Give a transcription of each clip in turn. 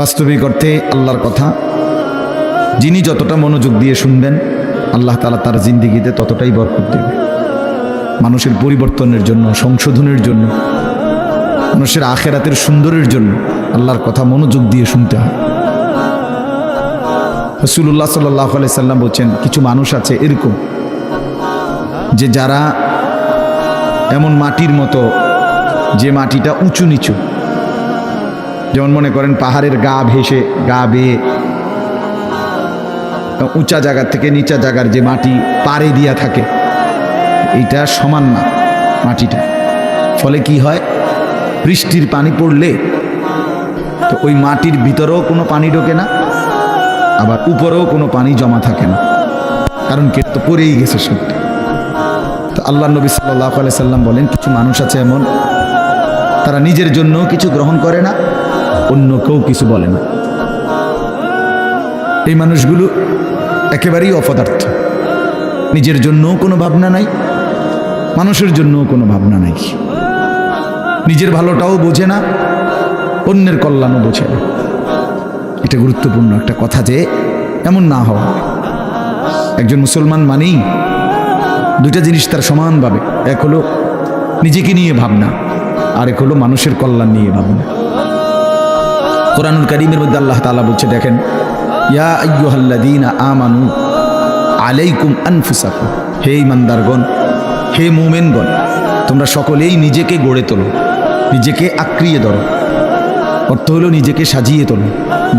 বাস্তবিক অর্থে আল্লাহর কথা। যিনি যতটা মনোযোগ দিয়ে শুনবেন, আল্লাহ তালা তার জিন্দিগিতে ততটাই বরকত দেবে মানুষের পরিবর্তনের জন্য, সংশোধনের জন্য, মানুষের আখেরাতের সুন্দরের জন্য আল্লাহর কথা মনোযোগ দিয়ে শুনতে হয়। রসুল্লাহ সাল্লাহ সাল্লাম বলছেন, কিছু মানুষ আছে এরকম, যে যারা এমন মাটির মতো, যে মাটিটা উঁচু নিচু যেমন মনে করেন পাহাড়ের গা ভেসে, গা বেয়ে। উঁচা জায়গার থেকে নিচা জায়গার যে মাটি পাড়ে দিয়া থাকে, এটা সমান না মাটিটা। ফলে কি হয়? বৃষ্টির পানি পড়লে তো ওই মাটির ভিতরেও কোনো পানি ঢোকে না, আবার উপরেও কোনো পানি জমা থাকে না। কারণ কে তো পড়েই গেছে সত্যি। তো আল্লাহ নবী সাল্লাহ সাল্লাম বলেন, কিছু মানুষ আছে এমন, তারা নিজের জন্য কিছু গ্রহণ করে না অন্য কেউ কিছু বলে না। এই মানুষগুলো একেবারেই অপদার্থ। নিজের জন্যও কোনো ভাবনা নাই, মানুষের জন্যও কোনো ভাবনা নাই। নিজের ভালোটাও বোঝে না, অন্যের কল্যাণও বোঝে না। এটা গুরুত্বপূর্ণ একটা কথা যে, এমন না হওয়া। একজন মুসলমান মানেই দুইটা জিনিস তার সমানভাবে, এক হলো নিজেকে নিয়ে ভাবনা, আর এক হলো মানুষের কল্যাণ নিয়ে ভাবনা। কোরআনুল করিমের মধ্যে আল্লাহ তালা বলছে, দেখেন, ইয়া আমানু আলাইকুম আনফুসাকুম। হে ইমানদারগণ হে মুমিনগণ, তোমরা সকলেই নিজেকে গড়ে তোলো, নিজেকে আক্রিয়ে ধরো। অর্থ হলো নিজেকে সাজিয়ে তোলো,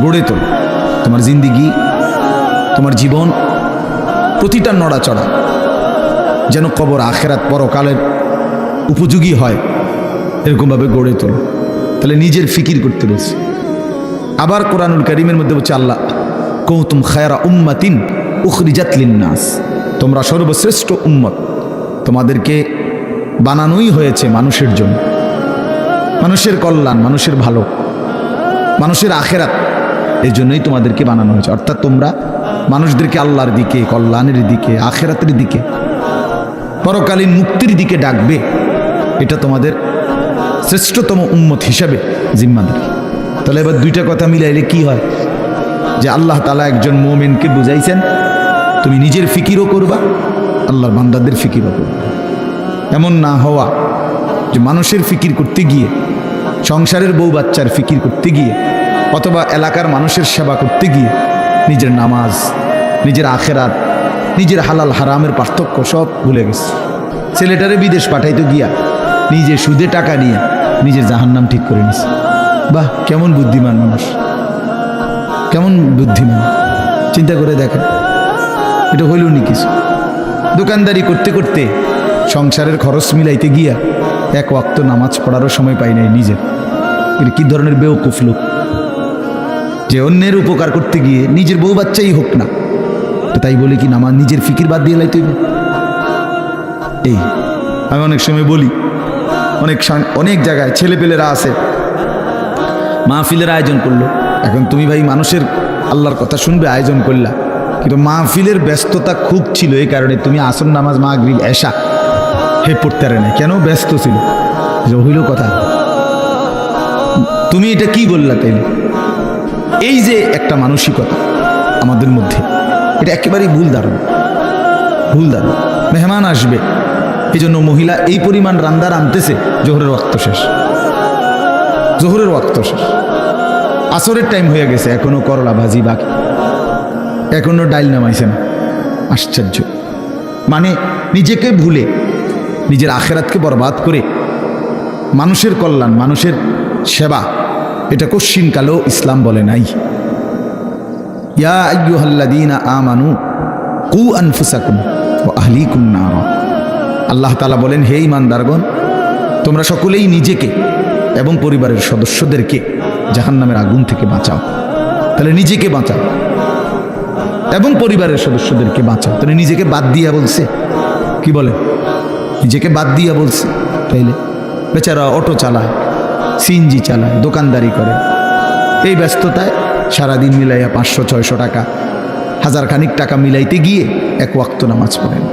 গড়ে তোলো। তোমার জিন্দিগি, তোমার জীবন, প্রতিটা নড়াচড়া যেন কবর আখেরাত পরকালের উপযোগী হয়, এরকমভাবে গড়ে তোলো। তাহলে নিজের ফিকির করতে রয়েছে। আবার কোরআনুল করিমের মধ্যে বলছে আল্লাহ কৌতুম খায়রা উম্মাতিন উখরিজাত লিন্নাস। তোমরা সর্বশ্রেষ্ঠ উম্মত। তোমাদেরকে বানানোই হয়েছে মানুষের জন্য। মানুষের কল্যাণ, মানুষের ভালো, মানুষের আখেরাত এই জন্যই তোমাদেরকে বানানো হয়েছে। অর্থাৎ তোমরা মানুষদেরকে আল্লাহর দিকে, কল্যাণের দিকে, আখেরাতের দিকে, পরকালীন মুক্তির দিকে ডাকবে। এটা তোমাদের শ্রেষ্ঠতম উন্মত হিসাবে জিম্মাদারি। তাহলে এবার দুইটা কথা মিলাইলে কি হয়? যে আল্লাহ তালা একজন মোমেনকে বুঝাইছেন, তুমি নিজের ফিকিরও করবা, আল্লাহর বান্দাদের ফিকিরও করবা। এমন না হওয়া যে মানুষের ফিকির করতে গিয়ে, সংসারের বউ বাচ্চার ফিকির করতে গিয়ে, অথবা এলাকার মানুষের সেবা করতে গিয়ে নিজের নামাজ, নিজের আখেরাত, নিজের হালাল হারামের পার্থক্য সব ভুলে গেছে। ছেলেটারে বিদেশ পাঠাইতে গিয়া নিজে সুদে টাকা নিয়ে নিজের জাহান্নাম ঠিক করে নিছে। বাহ, কেমন বুদ্ধিমান মানুষ। কেমন বুদ্ধিমান। চিন্তা করে দেখেন। এটা হইল নি কিছু। দোকানদারি করতে করতে সংসারের খরচ মিলাইতে গিয়া এক ওয়াক্ত নামাজ পড়ারও সময় পাই নাই নিজের এটা কি ধরনের বেওকুফ লোক? যে অন্যের উপকার করতে গিয়ে নিজের বউ বাচ্চাই হোক না। তাই বলে কি, নামাজ নিজের ফিকির বাদ দিয়ে লাইতে? এই, আমি অনেক সময় বলি, অনেক অনেক জায়গায় ছেলেপেলেরা আছে মাহফিলের আয়োজন করল। এখন তুমি ভাই মানুষের আল্লাহর কথা শুনবে, আয়োজন করলা। কিন্তু মাহফিলের ব্যস্ততা খুব ছিল, এই কারণে তুমি আসন নামাজ মা মাগরিব, এশা হে পড়তে না। কেন ব্যস্ত ছিল? যে হইল কথা। তুমি এটা কি বললা তাইলে? এই যে একটা মানসিকতা আমাদের মধ্যে, এটা একেবারেই ভুল ধারণা। ভুল ধারণা। মেহমান আসবে এই জন্য মহিলা এই পরিমাণ রান্দার আনতেছে, জোহরের রক্ত শেষ। জোহরের ওয়াক্ত শেষ। আসরের টাইম হয়ে গেছে, এখনও করলা ভাজি বাকি। এখনও ডাইল নামাইছে না আশ্চর্য। মানে নিজেকে ভুলে, নিজের আখেরাতকে বরবাদ করে মানুষের কল্যাণ, মানুষের সেবা, এটা কশ্চিনকালেও ইসলাম বলে নাই। ইয়া কু নারা। আল্লাহ তাআলা বলেন, হে ইমানদারগণ তোমরা সকলেই নিজেকে এবং পরিবারের সদস্যদেরকে জাহান্নামের আগুন থেকে বাঁচাও। তাহলে নিজেকে বাঁচাও। এবং পরিবারের সদস্যদেরকে বাঁচাও। তাহলে নিজেকে বাদ দিয়া বলছে। কি বলে? নিজেকে বাদ দিয়া বলছে। তাইলে বেচারা অটো চালায়, সিএনজি চালায়, দোকানদারি করে। এই ব্যস্ততায় সারাদিন মিলাইয়া পাঁচশো, ছয়শো টাকা হাজার খানিক টাকা মিলাইতে গিয়ে এক ওয়াক্ত নামাজ পড়েন।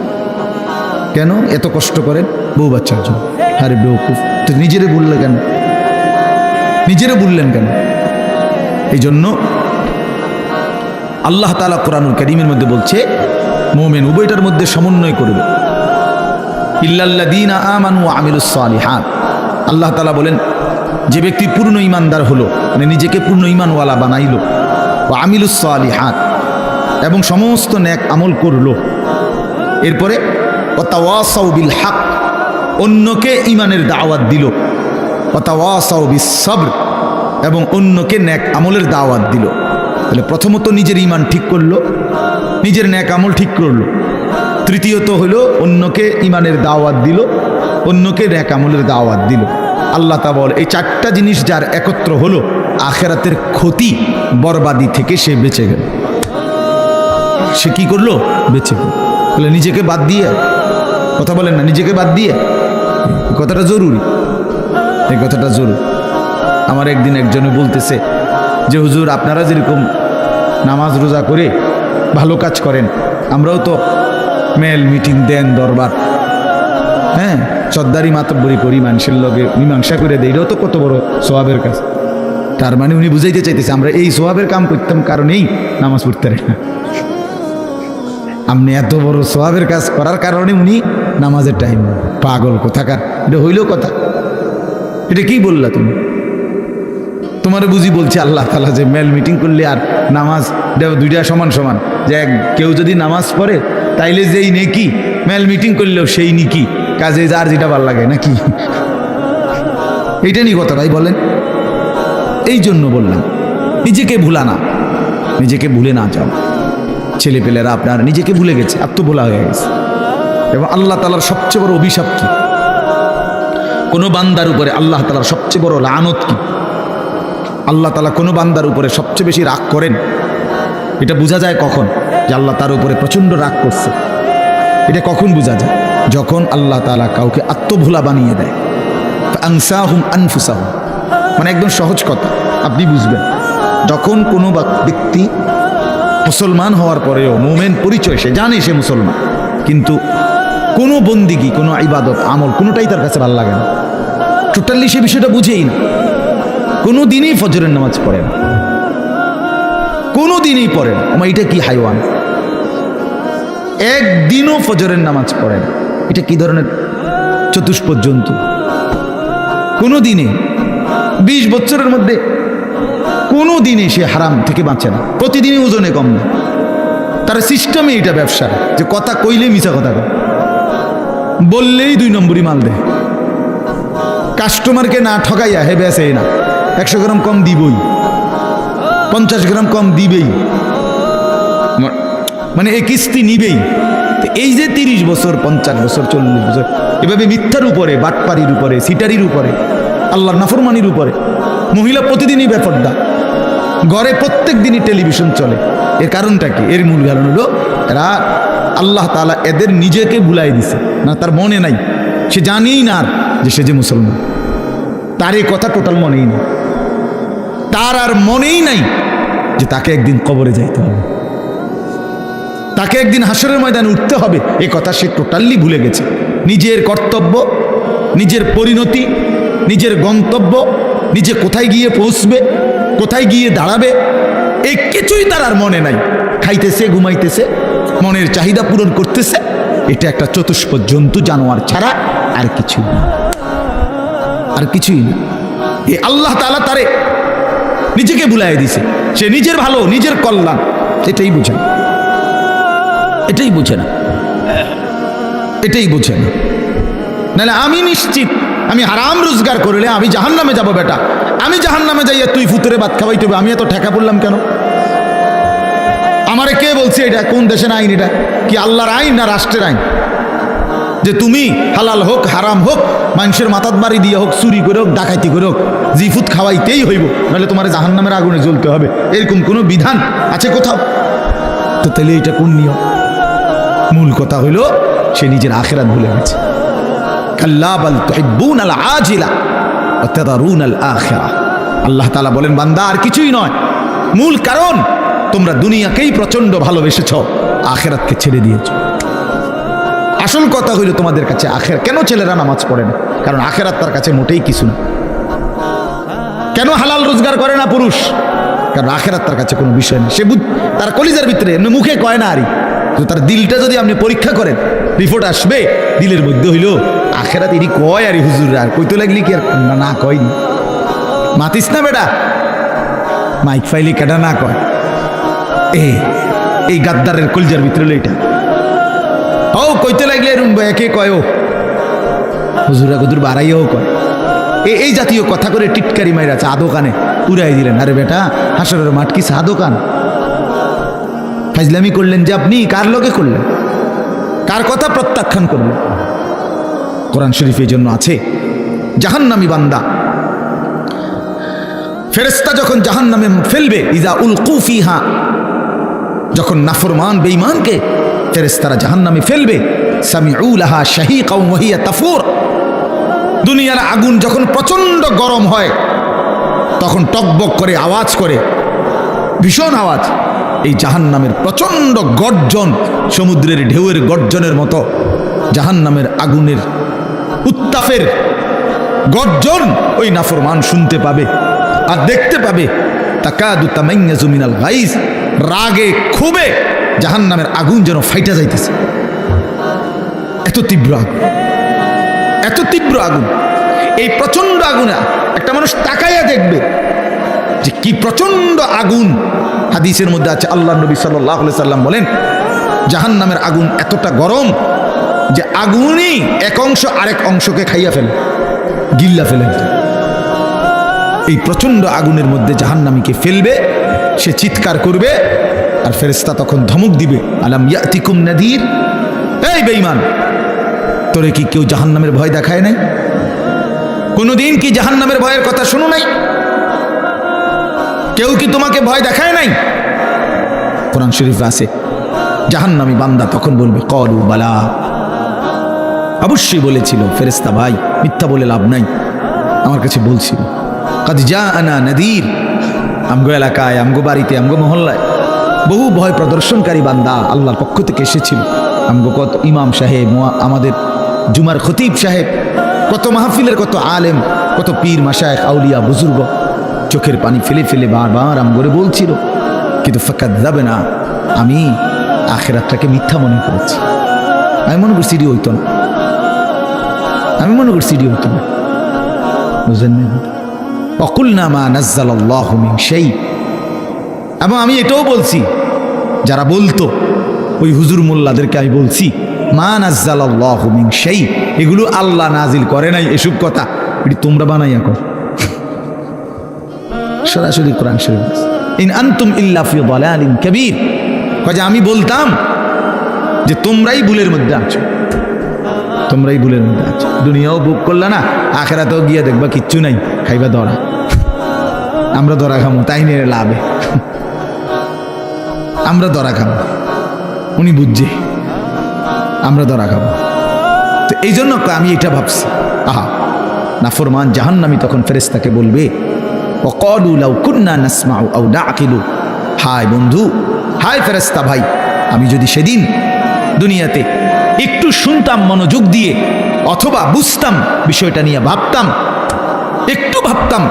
কেন? এত কষ্ট করেন বউ বাচ্চার জন্য। আরে বেউকুফ তো নিজেরে বললে কেন? নিজেরে বললেন কেন? এই জন্য আল্লাহ তালা কোরআনুল করিমের মধ্যে বলছে, মোমেন উভয়টার মধ্যে সমন্বয় করবে। ইল্লাল্লাদিনা আল্লাহ তালা বলেন, যে ব্যক্তি পূর্ণ ইমানদার হলো মানে নিজেকে পূর্ণ ইমানওয়ালা বানাইলো ও আমিলুসালিহাত এবং সমস্ত ন্যাক আমল করল, এরপরে ওয়াতাওয়াসাউ বিল হক, অন্যকে ইমানের দাওয়াত দিল। ওয়াতাওয়াসাউ বিস সবর এবং অন্যকে ন্যাক আমলের দাওয়াত দিল। তাহলে প্রথমত নিজের ইমান ঠিক করল, নিজের ন্যাক আমল ঠিক করল। তৃতীয়ত হলো অন্যকে ইমানের দাওয়াত দিল, অন্যকে ন্যাক আমলের দাওয়াত দিল। আল্লাহ তা বল, এই চারটা জিনিস যার একত্র হলো, আখেরাতের ক্ষতি বরবাদি থেকে সে বেঁচে গেল। সে কি করল? বেঁচে গেল। তাহলে নিজেকে বাদ দিয়ে, কথা বলেন না, নিজেকে বাদ দিয়ে, কথাটা জরুরি। এই কথাটা জরুরি আমার একদিন একজনে বলতেছে যে, হুজুর, আপনারা যেরকম নামাজ রোজা করে ভালো কাজ করেন, আমরাও তো মেল মিটিং দেন দরবার। হ্যাঁ সর্দারি মাতব্বরি করি, মানুষের লগে মীমাংসা করে দেয় এটাও তো কত বড় সোয়াবের কাজ। তার মানে উনি বুঝাইতে চাইতেছে, আমরা এই সোয়াবের কাম করতাম কারণেই নামাজ পড়তে না। আপনি এত বড় সোয়াবের কাজ করার কারণে উনি নামাজের টাইম পাগল কোথাকার। এটা হইলেও কথা। এটা কি বললা তুমি? তোমার বুঝি বলছে আল্লাহ তালা যে মেল মিটিং করলে আর নামাজ দুইটা সমান সমান। যে কেউ যদি নামাজ পড়ে, তাইলে যেই নেকি মেল মিটিং করলেও সেই নিকি। কাজে যার যেটা ভালো লাগে, নাকি? এইটা নিয়ে কথা ভাই বলেন। এই জন্য বললাম, নিজেকে ভুলা না। নিজেকে ভুলে না যাও। ছেলেপেলেরা আপনার নিজেকে ভুলে গেছে, আত্মভোলা হয়ে গেছে। এবং আল্লাহ তালার সবচেয়ে বড় অভিশাপ কি? কোনো বান্দার উপরে আল্লাহ তালার সবচেয়ে বড় লানত কি? আল্লাহ তালা কোনো বান্দার উপরে সবচেয়ে বেশি রাগ করেন? এটা বোঝা যায় কখন? যে আল্লাহ তার উপরে প্রচণ্ড রাগ করছে। এটা কখন বোঝা যায়? যখন আল্লাহ তালা কাউকে আত্মভোলা বানিয়ে দেয়। আনসাহুম আনফুসাহুম। মানে একদম সহজ কথা। আপনি বুঝবেন। যখন কোনো ব্যক্তি মুসলমান হওয়ার পরেও মোমেন পরিচয় সে জানে সে মুসলমান। কিন্তু কোনো বন্দিগি, কোনো ইবাদত, আমল কোনোটাই তার কাছে ভালো লাগে না। টোটালি সে বিষয়টা বুঝেই না। কোনো দিনই ফজরের নামাজ পড়ে না। কোনো দিনই পড়ে না। আমার এটা কি হাইওয়ান? একদিনও ফজরের নামাজ পড়ে না। এটা কি ধরনের চতুষ্প জন্তু? কোনো দিনে, বিশ বছরের মধ্যে কোনো দিনে সে হারাম থেকে বাঁচে না। প্রতিদিনই ওজনে কম না। তার সিস্টেমে এটা ব্যবসা। যে কথা কইলে মিছা কথা কয়। বললেই দুই নম্বরই মাল দেয় কাস্টমারকে না ঠকাইয়া হে বেসে না একশো গ্রাম কম দিবই, পঞ্চাশ গ্রাম কম দিবেই। মানে এই কিস্তি নিবেই। এই যে তিরিশ বছর, পঞ্চাশ বছর, চল্লিশ বছর, এভাবে মিথ্যার উপরে, বাটপারির উপরে, সিটারির উপরে, আল্লাহর নাফরমানির উপরে, মহিলা প্রতিদিনই বেফর্দা ঘরে প্রত্যেক দিনই টেলিভিশন চলে। এর কারণটা কি? এর মূল কারণ হলো, এরা আল্লাহ তাআলা এদের নিজেকে ভুলাই দিছে। না, তার মনে নাই। সে জানেই না যে সে যে মুসলমান। তার এই কথা টোটাল মনেই নেই। তার আর মনেই নাই যে তাকে একদিন কবরে যাইতে হবে। তাকে একদিন হাসরের ময়দানে উঠতে হবে। এ কথা সে টোটালি ভুলে গেছে। নিজের কর্তব্য, নিজের পরিণতি, নিজের গন্তব্য, নিজে কোথায় গিয়ে পৌঁছবে, কোথায় গিয়ে দাঁড়াবে এই কিছুই তার আর মনে নাই। খাইতেছে, ঘুমাইতেছে। মনের চাহিদা পূরণ করতেছে। এটা একটা চতুষ্প জন্তু, জানোয়ার ছাড়া আর কিছুই না। আর কিছুই না। এ আল্লাহ তালা তারে নিজেকে ভুলাই দিছে। সে নিজের ভালো, নিজের কল্যাণ, এটাই বুঝে না। এটাই বুঝে না। এটাই বুঝে না। নাহলে আমি নিশ্চিত, আমি হারাম রোজগার করলে আমি জাহান নামে যাব বেটা। আমি জাহান নামে যাইয়া তুই ফুতুরে ভাত খাওয়াইতে তবে আমি এত ঠেকা পড়লাম কেন? আমারে কে বলছে এটা? কোন দেশের আইন এটা? কি আল্লাহর আইন না রাষ্ট্রের আইন? যে তুমি হালাল হোক, হারাম হোক, মানুষের মাথাত বাড়ি দিয়ে হোক, চুরি করে হোক ডাকাইতি করে হোক জিফুত খাওয়াইতেই হইব। নাহলে তোমার জাহান নামের আগুনে জ্বলতে হবে। এরকম কোনো বিধান আছে কোথাও? তো তাহলে এটা কোন নিয়ম? মূল কথা হইল সে নিজের আখেরাত ভুলে গেছে। আল্লাহ তাআলা বলেন, বান্দা, আর কিছুই নয়। মূল কারণ তোমরা দুনিয়াকেই প্রচণ্ড ভালোবেসেছ, আখেরাতকে ছেড়ে দিয়েছ। আসল কথা হইল তোমাদের কাছে আখের কেন ছেলেরা নামাজ পড়ে না? কারণ আখেরাত তার কাছে মোটেই কিছু না। কেন হালাল রোজগার করে না পুরুষ? কারণ আখেরাত তার কাছে কোনো বিষয় নেই। সে বুঝ তার কলিজার ভিতরে এমনি মুখে কয় না আরই। তার দিলটা যদি আপনি পরীক্ষা করেন রিপোর্ট আসবে, দিলের মধ্যে হইল, আখেরাত এটি কয় আরে হুজুর, আর কইতে লাগলি কি আর না কয়নি? মাতিস না বেটা। মাইক ফাইলি কেটা না কয়? এ, এই গাদ্দারের কলজার ভিতরে এটা। ও কইতে লাগলে এরম একে কয় হুজুরা গুজুর বাড়াইও কয়। এই জাতীয় কথা করে টিটকারি মাইরা চা দোকানে। উড়াই দিলেন, আরে বেটা, হাসরের মাঠ কি চা দোকান? ফাইজলামি করলেন যে আপনি, কার লোকে করলেন? কার কথা প্রত্যাখ্যান করলেন? কোরআন শরীফ এই জন্য আছে। জাহান্নামি বান্দা। ফেরেস্তা যখন জাহান্নামে ফেলবে, ইজা উল কুফিহা যখন নাফরমান, বেঈমানকে ফেরেস্তারা জাহান্নামে ফেলবে সামিউলাহা শাহিকা ওয়াহিয়া তাফুর। দুনিয়ার আগুন যখন প্রচণ্ড গরম হয়, তখন টকবক করে আওয়াজ করে। ভীষণ আওয়াজ। এই জাহান্নামের প্রচণ্ড গর্জন সমুদ্রের ঢেউয়ের গর্জনের মতো, জাহান্নামের আগুনের উত্তাপের গর্জন ওই নাফরমান শুনতে পাবে আর দেখতে পাবে। তাকাদু তামাইয়াজু মিনাল গাইস রাগে ক্ষোভে জাহান্নামের আগুন যেন ফাইটা যাইতেছে। এত তীব্র আগুন। এত তীব্র আগুন। এই প্রচণ্ড আগুনে একটা মানুষ তাকাইয়া দেখবে যে কি প্রচণ্ড আগুন হাদিসের মধ্যে আছে। আল্লাহ নবী সাল্লাহ সাল্লাম বলেন জাহান নামের আগুন এতটা গরম যে আগুনই এক অংশ আরেক অংশকে খাইয়া ফেলে, গিল্লা ফেলে এই প্রচণ্ড আগুনের মধ্যে জাহান্নামীকে ফেলবে সে চিৎকার করবে আর ফেরেস্তা তখন ধমক দিবে, আলাম ইয়াতিকুম নাদির? এই বেঈমান, তোরে কি কেউ জাহান্নামের ভয় দেখায় নাই? কোনোদিন কি জাহান্নামের ভয়ের কথা শুনো নাই? কেউ কি তোমাকে ভয় দেখায় নাই? কোরআন শরীফ আছে, জাহান্নামী বান্দা তখন বলবে, কলু বালা। অবশ্যই বলেছিল ফেরেস্তা ভাই, মিথ্যা বলে লাভ নাই। আমার কাছে বলছিল কাজ যা আনা নদীর? আমগো এলাকায়, আমগো বাড়িতে, আমগো মহল্লায় বহু ভয় প্রদর্শনকারী বান্দা আল্লাহর পক্ষ থেকে এসেছিল। আমগো কত ইমাম সাহেব আমাদের জুমার খতিব সাহেব, কত মাহফিলের কত আলেম, কত পীর মাসায়েক আউলিয়া, বুজুর্গ, চোখের পানি ফেলে ফেলে বারবার আমগরে বলছিল, কিন্তু ফাঁকা যাবে না, আমি আখেরাতটাকে মিথ্যা মনে করেছি। আমি মনে করছি হইতো না। আমি মনে করছি হইতো না। বুঝলেন না অকুল নামা নাজ্জাল আল্লাহ মিন সেই এবং আমি এটাও বলছি, যারা বলতো, ওই হুজুর মোল্লাদেরকে আমি বলছি, মা নাজ্জাল আল্লাহ মিন সেই এগুলো আল্লাহ নাজিল করে নাই, এসব কথা। এটি তোমরা বানাইয়া কর। সরাসরি কোরআন শরীফ। ইন আনতুম ইল্লা ফি দালালিন কাবীর। কাজে আমি বলতাম যে তোমরাই ভুলের মধ্যে আছো। তোমরাই ভুলের মধ্যে আছো। দুনিয়াও বুক করলা না আখেরাতেও গিয়ে দেখবা কিচ্ছু নাই, খাইবা ধরা আমরা ধরা খামো, তাই নিয়ে লাভে। আমরা ধরা খাব উনি বুঝছে। আমরা ধরা খাব তো এই জন্য আমি এটা ভাবছি। আহা নাফরমান জাহান্নামি তখন ফেরেস্তাকে বলবে অকলু লাউ কুন্না নাসমাউ আউ না হায় বন্ধু, হায় ফেরেস্তা ভাই, আমি যদি সেদিন দুনিয়াতে একটু শুনতাম মনোযোগ দিয়ে অথবা বুঝতাম, বিষয়টা নিয়ে ভাবতাম, একটু ভাবতাম,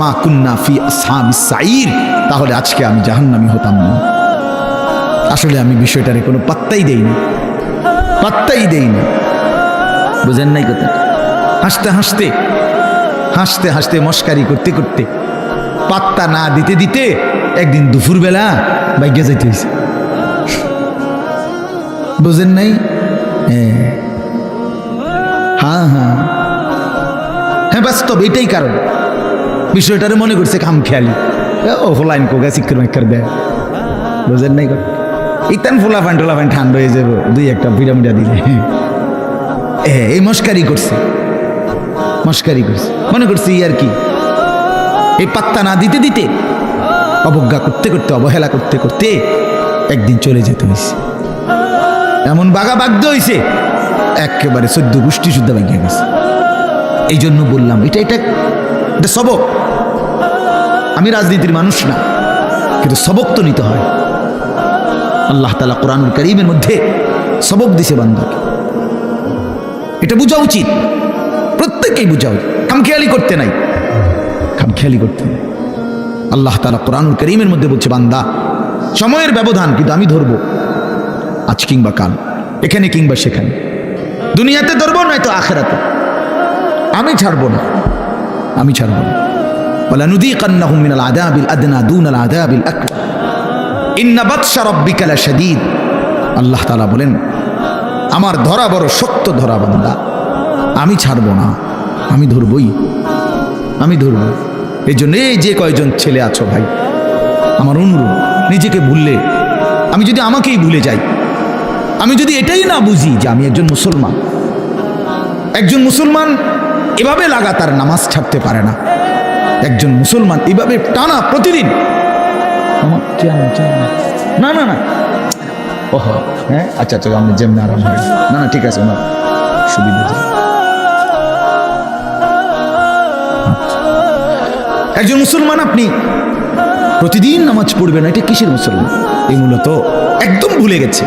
মা কুন্না ফি আসহাবিস সাইর তাহলে আজকে আমি জাহান্নামি হতাম না। আসলে আমি বিষয়টারে কোনো পাত্তাই দেইনি পাত্তাই দেইনি। বুঝেন নাই কথা হাসতে হাসতে হাসতে হাসতে, মস্কারি করতে করতে, পাত্তা না দিতে দিতে একদিন দুপুরবেলা বাইকে যাইতে হয়েছে বুঝেন নাই? হ্যাঁ। হ্যাঁ হ্যাঁ। হ্যাঁ বাস্তব, এটাই কারণ। বিষয়টারে মনে করছে খাম খেয়ালি। ও ফোলাইন কোগা চিক্কর মাইক্কর দেয়। বুঝেন নাই ইতান ফোলা ফান টোলা ফান ঠান্ডা হয়ে যাব দুই একটা পিরামিডা দিলে। এ, এই মস্কারি করছে। মস্কারি করছে। মনে করছি ই আর কি? এই পাত্তা না দিতে দিতে, অবজ্ঞা করতে করতে, অবহেলা করতে করতে একদিন চলে যেতে হয়েছে এমন বাঘা বাগ্য হয়েছে একেবারে সদ্য গোষ্ঠী শুদ্ধ বাগিয়ে গেছে। এই জন্য বললাম, এটা এটা এটা সবক। আমি রাজনীতির মানুষ না, কিন্তু সবক তো নিতে হয়। আল্লাহ তালা কোরআনুল করিমের মধ্যে সবক দিছে বান্দাকে। এটা বোঝা উচিত। প্রত্যেকেই বোঝা উচিত। খামখেয়ালি করতে নাই। খামখেয়ালি করতে নাই। আল্লাহ তালা কোরআনুল করিমের মধ্যে বলছে, বান্দা, সময়ের ব্যবধান কিন্তু আমি ধরবো। আজ কিংবা কাল, এখানে কিংবা সেখানে। দুনিয়াতে ধরবো, নয়তো আখেরাতে। আমি ছাড়বো না। আমি ছাড়বো না। বলা নদী লাশাদীদ। আল্লাহ তাআলা বলেন, আমার ধরা বড় শক্ত ধরা বান্দা। আমি ছাড়বো না। আমি ধরবই। আমি ধরব। এই জন্য এই যে কয়জন ছেলে আছো ভাই, আমার অনুরোধ, নিজেকে ভুললে, আমি যদি আমাকেই ভুলে যাই আমি যদি এটাই না বুঝি যে আমি একজন মুসলমান একজন মুসলমান এভাবে লাগাতার নামাজ ছাড়তে পারে না একজন মুসলমান এভাবে টানা প্রতিদিন। না, না। না না না। ওহ হ্যাঁ? আচ্ছা আচ্ছা আমি যেমনি আরাম না না ঠিক আছে ওনার সুবিধা আচ্ছা। একজন মুসলমান আপনি প্রতিদিন নামাজ পড়বেন না এটা কিসের মুসলমান? এই মূলত একদম ভুলে গেছে।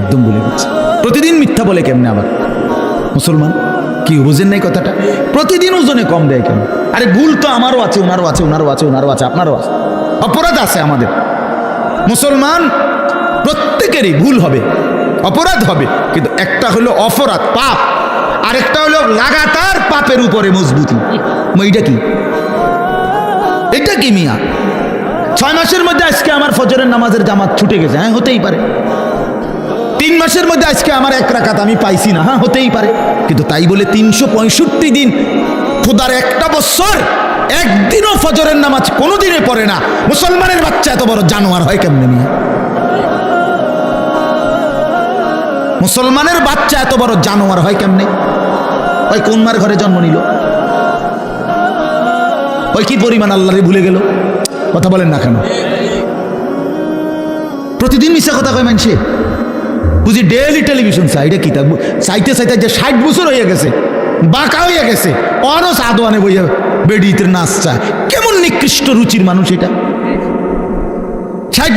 একদম ভুলে গেছে। প্রতিদিন মিথ্যা বলে কেমনে আবার? মুসলমান, কি বুঝেন নাই কথাটা? প্রতিদিন ওজনে কম দেয় কেন আরে ভুল তো আমারও আছে ওনারও আছে ওনারও আছে ওনারও আছে, আপনারও আছে। অপরাধ আছে আমাদের। মুসলমান, প্রত্যেকেরই ভুল হবে, অপরাধ হবে, কিন্তু একটা হলো অপরাধ, পাপ। আরেকটা হলো লাগাতার পাপের উপরে মজবুতি। এইটা কি? এটা কি মিয়া? ছয় মাসের মধ্যে আজকে আমার ফজরের নামাজের জামাত ছুটে গেছে হ্যাঁ হতেই পারে। তিন মাসের মধ্যে আজকে আমার এক রাকাত আমি পাইছি না। হ্যাঁ হতেই পারে। কিন্তু তাই বলে তিনশো পঁয়ষট্টি দিন খোদার একটা বছর, একদিনও ফজরের নামাজ কোনোদিনে পড়ে না। মুসলমানের বাচ্চা এত বড় জানোয়ার হয় কেমনে নিয়ে? মুসলমানের বাচ্চা এত বড় জানোয়ার হয় কেমনে? ওই কোন মার ঘরে জন্ম নিল? ওই কি পরিমাণ আল্লাহরে ভুলে গেল? কথা বলেন না কেন? প্রতিদিন মিশা কথা কয় মানছে বুঝি ডেলি টেলিভিশন চাই, এটা কি? তা চাইতে চাইতে যে ষাট বছর হয়ে গেছে, বাঁকা হয়ে গেছে অরও সাদোয়ানে বইয়া বেডিতে নাচ চায়। কেমন নিকৃষ্ট রুচির মানুষ এটা? ষাট